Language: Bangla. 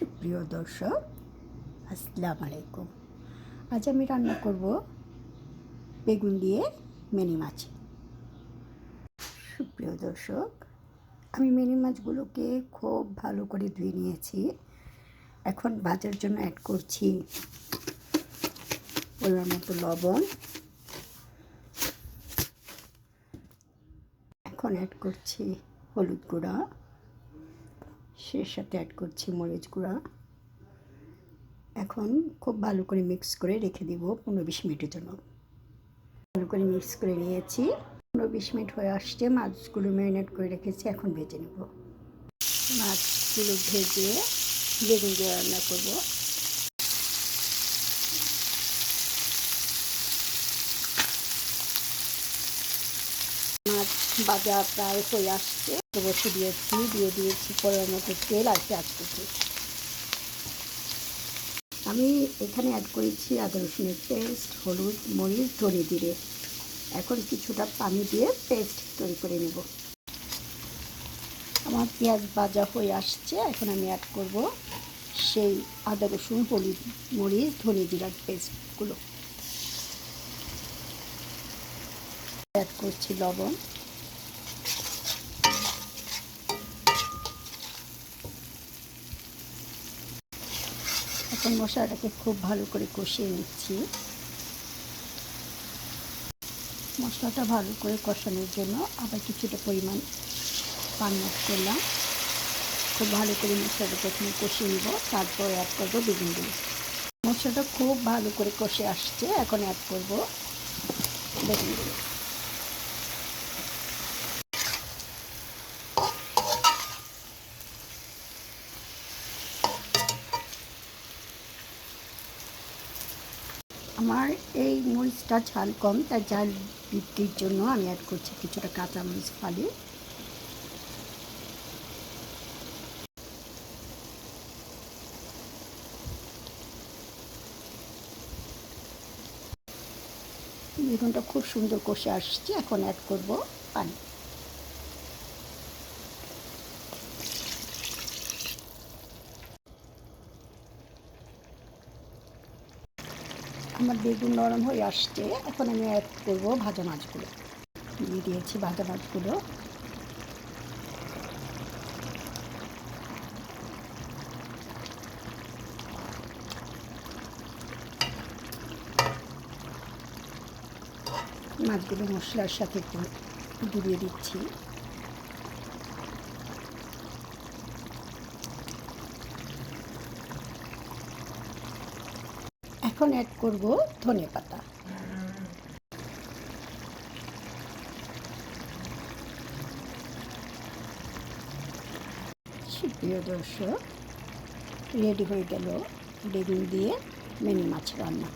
সুপ্রিয় দর্শক, আসসালামু আলাইকুম। আজ আমি রান্না করব বেগুন দিয়ে মিনি মাছ। সুপ্রিয় দর্শক, আমি মিনি মাছগুলোকে খুব ভালো করে ধুয়ে নিয়েছি। এখন ভাজার জন্য অ্যাড করছি পরিমাণ মতো লবণ। এখন অ্যাড করছি হলুদ গুঁড়া। সে সাথে অ্যাড করছি মরিচ গুঁড়া। এখন খুব ভালো করে মিক্স করে রেখে দিব পনেরো বিশ মিনিটের জন্য। ভালো করে মিক্স করে নিয়েছি। পনেরো বিশ মিনিট হয়ে আসছে, মাছগুলো ম্যারিনেট করে রেখেছি, এখন ভেজে নেব। মাছগুলো ভেজে বেগুন দিয়ে রান্না করব। মাছ ভাজা প্রায় হয়ে আসছে। বসে দিয়েছি, দিয়ে দিয়েছি পরের মতো তেল আর পেঁয়াজ কুচি। আমি এখানে অ্যাড করেছি আদা রসুনের পেস্ট হলুদ, মরিচ ধরে দিয়ে এখন কিছুটা পানি দিয়ে পেস্ট তৈরি করে নেব। আমার পেঁয়াজ ভাজা হয়ে আসছে। এখন আমি অ্যাড করব সেই আদা রসুন, হলুদ, মরিচ, ধনে জিরার পেস্টগুলো অ্যাড করছি লবণ। এখন মশলাটাকে খুব ভালো করে কষিয়ে নিচ্ছি। মশলাটা ভালো করে কষানোর জন্য আবার কিছুটা পরিমাণ পানি করলাম। খুব ভালো করে মশলাটা প্রথমে কষিয়ে নিব, তারপর অ্যাড করব বেগুনগুলো মশলাটা খুব ভালো করে কষে আসছে, এখন অ্যাড করব বেগুনগুলো আমার এই মরিচটা ঝাল কম তাই ঝাল বৃদ্ধির জন্য আমি অ্যাড করছি কিছুটা কাঁচা মরিচ ফালি। বেগুনটা খুব সুন্দর কষে আসছে, এখন অ্যাড করব পানি। আমার বেগুন নরম হয়ে আসছে, এখন আমি অ্যাড করব ভাজা মাছগুলো। দিয়ে দিয়েছি ভাজা মাছগুলো। মাছগুলো মশলার সাথে একটু ডুবিয়ে দিচ্ছি। এখন অ্যাড করব ধনে পাতা। প্রিয় দর্শক রেডি হয়ে গেল বেগুন দিয়ে মিনি মাছ রান্না।